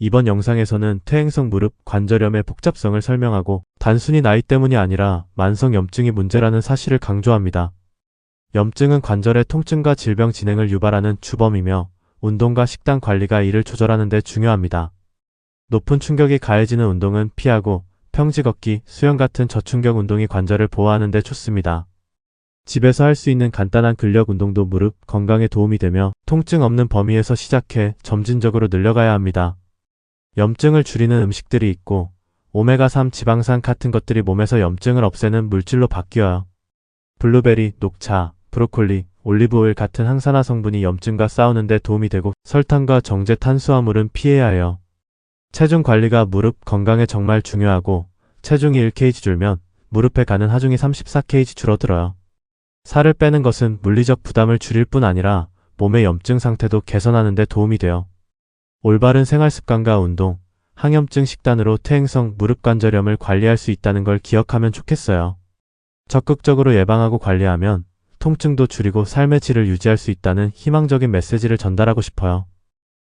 이번 영상에서는 퇴행성 무릎 관절염의 복잡성을 설명하고 단순히 나이 때문이 아니라 만성 염증이 문제라는 사실을 강조합니다. 염증은 관절의 통증과 질병 진행을 유발하는 주범이며 운동과 식단 관리가 이를 조절하는 데 중요합니다. 높은 충격이 가해지는 운동은 피하고 평지 걷기, 수영 같은 저충격 운동이 관절을 보호하는 데 좋습니다. 집에서 할 수 있는 간단한 근력 운동도 무릎 건강에 도움이 되며 통증 없는 범위에서 시작해 점진적으로 늘려가야 합니다. 염증을 줄이는 음식들이 있고 오메가3 지방산 같은 것들이 몸에서 염증을 없애는 물질로 바뀌어요. 블루베리, 녹차, 브로콜리, 올리브오일 같은 항산화 성분이 염증과 싸우는 데 도움이 되고 설탕과 정제 탄수화물은 피해야 해요. 체중 관리가 무릎 건강에 정말 중요하고 체중이 1kg 줄면 무릎에 가는 하중이 34kg 줄어들어요. 살을 빼는 것은 물리적 부담을 줄일 뿐 아니라 몸의 염증 상태도 개선하는 데 도움이 돼요. 올바른 생활 습관과 운동, 항염증 식단으로 퇴행성 무릎 관절염을 관리할 수 있다는 걸 기억하면 좋겠어요. 적극적으로 예방하고 관리하면 통증도 줄이고 삶의 질을 유지할 수 있다는 희망적인 메시지를 전달하고 싶어요.